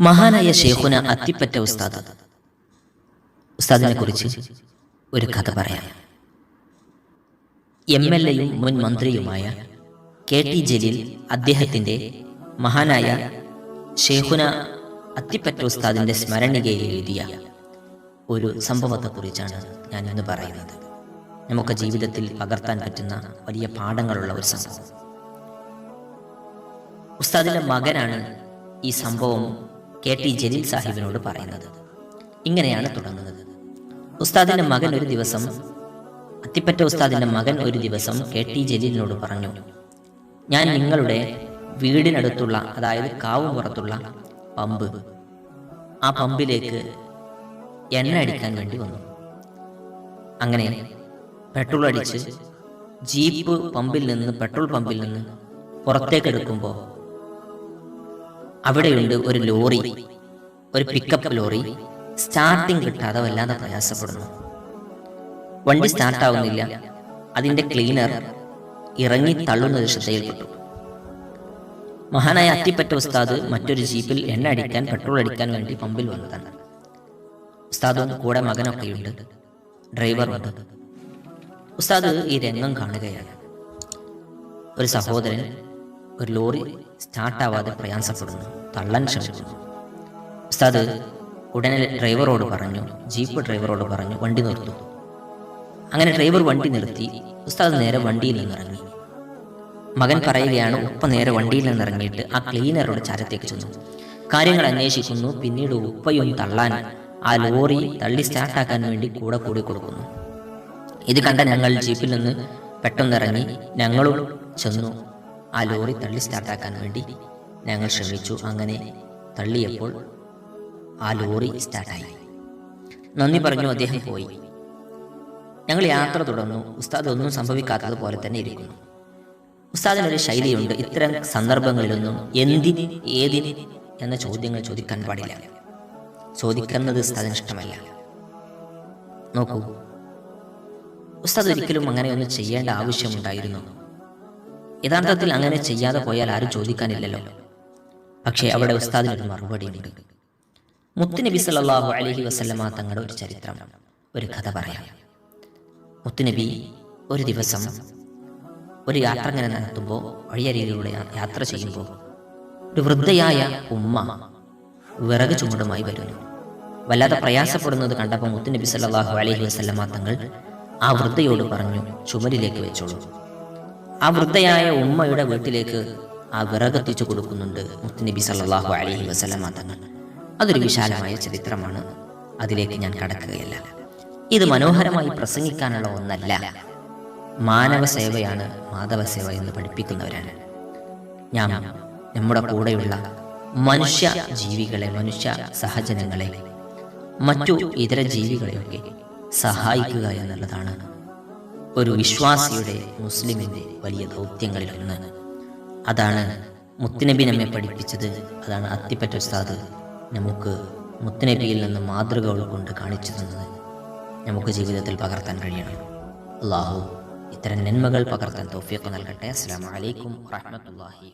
മഹാനായ ഷേഖുന അത്തിപ്പറ്റ ഉസ്താദ്. ഉസ്താദിനെ കുറിച്ച് ഒരു കഥ പറയാം. എം എൽ എയും മുൻ മന്ത്രിയുമായ കെ ടി ജലീൽ അദ്ദേഹത്തിന്റെ മഹാനായ ഷേഖുന അത്തിപ്പറ്റ ഉസ്താദിന്റെ സ്മരണികയിൽ എഴുതിയ ഒരു സംഭവത്തെക്കുറിച്ചാണ് ഞാൻ ഇന്ന് പറയുന്നത്. നമുക്ക് ജീവിതത്തിൽ പകർത്താൻ പറ്റുന്ന വലിയ പാഠങ്ങളുള്ള ഒരു സംഭവം. ഉസ്താദിന്റെ മകനാണ് ഈ സംഭവം കെ ടി ജലീൽ സാഹിബിനോട് പറയുന്നത്. ഇങ്ങനെയാണ് തുടങ്ങുന്നത്. ഉസ്താദിന്റെ മകൻ ഒരു ദിവസം അത്തിപ്പറ്റ ഉസ്താദിന്റെ മകൻ ഒരു ദിവസം കെ ടി ജലീലിനോട് പറഞ്ഞു ഞാൻ നിങ്ങളുടെ വീടിനടുത്തുള്ള അതായത് കാവ് കാവുപുറത്തുള്ള പമ്പ്. ആ പമ്പിലേക്ക് എണ്ണ അടിക്കാൻ വേണ്ടി വന്നു. അങ്ങനെ പെട്രോൾ അടിച്ച് ജീപ്പ് പമ്പിൽ നിന്ന് പെട്രോൾ പമ്പിൽ നിന്ന് പുറത്തേക്ക് എടുക്കുമ്പോൾ അവിടെയുണ്ട് ഒരു ലോറി ഒരു പിക്കപ്പ് ലോറി. സ്റ്റാർട്ടിംഗ് കിട്ടാതെ വല്ലാതെ പ്രയാസപ്പെടുന്നു. വണ്ടി സ്റ്റാർട്ടാവുന്നില്ല അതിന്റെ ക്ലീനർ ഇറങ്ങി തള്ളുന്നത് ശ്രദ്ധയിൽപ്പെട്ടു മഹാനായ അത്തിപ്പറ്റ ഉസ്താദ് മറ്റൊരു ജീപ്പിൽ എണ്ണ അടിക്കാൻ പെട്രോൾ അടിക്കാൻ വേണ്ടി പമ്പിൽ വന്നതാണ്. ഉസ്താദും കൂടെ മകനൊക്കെയുണ്ട്. ഡ്രൈവറുണ്ട് ഉസ്താദ് ഈ രംഗം കാണുകയാണ്. ഒരു സഹോദരൻ ഒരു ലോറി സ്റ്റാർട്ടാവാതെ പ്രയാസപ്പെടുന്നു. തള്ളാൻ ശ്രമിക്കുന്നു ഉസ്താദ് ഉടനെ ഡ്രൈവറോട് പറഞ്ഞു ജീപ്പ് ഡ്രൈവറോട് പറഞ്ഞു വണ്ടി നിർത്തു. അങ്ങനെ ഡ്രൈവർ വണ്ടി നിർത്തി. ഉസ്താദ് നേരെ വണ്ടിയിൽ നിന്നിറങ്ങി. മകൻ പറയുകയാണ് ഉപ്പ നേരെ വണ്ടിയിൽ നിന്നിറങ്ങിയിട്ട് ആ ക്ലീനറോട് ചരത്തേക്ക് ചെന്നു. കാര്യങ്ങൾ അന്വേഷിക്കുന്നു പിന്നീട് ഉപ്പയും തള്ളാൻ ആ ലോറി തള്ളി സ്റ്റാർട്ടാക്കാൻ വേണ്ടി കൂടെ കൂടി കൊടുക്കുന്നു ഇത് കണ്ട ഞങ്ങൾ ജീപ്പിൽ നിന്ന് പെട്ടെന്നിറങ്ങി ഞങ്ങളും ചെന്നു. ആ ലോറി തള്ളി സ്റ്റാർട്ടാക്കാൻ വേണ്ടി ഞങ്ങൾ ശ്രമിച്ചു. അങ്ങനെ തള്ളിയപ്പോൾ ആ ലോറി സ്റ്റാർട്ടായി. നന്ദി പറഞ്ഞു അദ്ദേഹം പോയി. ഞങ്ങൾ യാത്ര തുടർന്നു. ഉസ്താദ് ഒന്നും സംഭവിക്കാത്തതുപോലെ തന്നെ ഇരിക്കുന്നു. ഉസ്താദിനൊരു ശൈലിയുണ്ട്. ഇത്തരം സന്ദർഭങ്ങളിലൊന്നും എന്തിന് ഏതിന് എന്ന ചോദ്യങ്ങൾ ചോദിക്കാൻ പാടില്ല. ചോദിക്കുന്നത് ഉസ്താദിന് ഇഷ്ടമല്ല. നോക്കൂ. ഉസ്താദ് ഒരിക്കലും അങ്ങനെയൊന്നും ചെയ്യേണ്ട ആവശ്യമുണ്ടായിരുന്നു. യഥാർത്ഥത്തിൽ അങ്ങനെ ചെയ്യാതെ പോയാൽ ആരും ചോദിക്കാനില്ലല്ലോ. പക്ഷേ അവിടെ ഉസ്താദിനൊരു മറുപടി ഉണ്ട്. മുത്തുനബി സല്ലാഹു അലഹി വസല്ലമ തങ്ങളുടെ ഒരു ചരിത്രം ഒരു കഥ പറയാം. മുത്തുനബി ഒരു ദിവസം ഒരു യാത്ര ഇങ്ങനെ നടത്തുമ്പോൾ വഴിയരികിലൂടെ യാത്ര ചെയ്യുമ്പോൾ ഒരു വൃദ്ധയായ ഉമ്മ വിറക് ചുമടുമായി വരുന്നു. വല്ലാതെ പ്രയാസപ്പെടുന്നത് കണ്ടപ്പോൾ മുത്തുനബി സല്ലാഹു അലഹി വസല്ലമ തങ്ങൾ ആ വൃദ്ധയോട് പറഞ്ഞു ചുമരിലേക്ക് വെച്ചോളൂ. ആ വൃദ്ധയായ ഉമ്മയുടെ വീട്ടിലേക്ക് ആ വിറകെത്തിച്ചു കൊടുക്കുന്നുണ്ട് മുത്തുനബി സല്ലാഹു അലഹി വസ്ലമ തങ്ങൾ. അതൊരു വിശാലമായ ചരിത്രമാണ്. അതിലേക്ക് ഞാൻ കടക്കുകയല്ല. ഇത് മനോഹരമായി പ്രസംഗിക്കാനുള്ള ഒന്നല്ല. മാനവ സേവയാണ് മാധവ സേവ എന്ന് പഠിപ്പിക്കുന്നവരാണ്. ഞാൻ നമ്മുടെ കൂടെയുള്ള മനുഷ്യ ജീവികളെ മനുഷ്യ സഹജനങ്ങളെ മറ്റു ഇതര ജീവികളെയൊക്കെ സഹായിക്കുക എന്നുള്ളതാണ് ഒരു വിശ്വാസിയുടെ മുസ്ലിമിന്റെ വലിയ ദൗത്യങ്ങളിൽ ഒന്ന്. അതാണ് മുത്തുനബി നമ്മെ പഠിപ്പിച്ചത്. അതാണ് അത്തിപ്പറ്റ ഉസ്താദ് നമുക്ക് മുത്തുനബിയിൽ നിന്ന് മാതൃകകൾ കൊണ്ട് കാണിച്ചു തന്നത്. നമുക്ക് ജീവിതത്തിൽ പകർത്താൻ കഴിയണം. അള്ളാഹു ഇത്തരം നന്മകൾ പകർത്താൻ തോഫിയൊക്കെ നൽകട്ടെ. അസ്സാം വലൈക്കും വാഹമത്തല്ലാഹി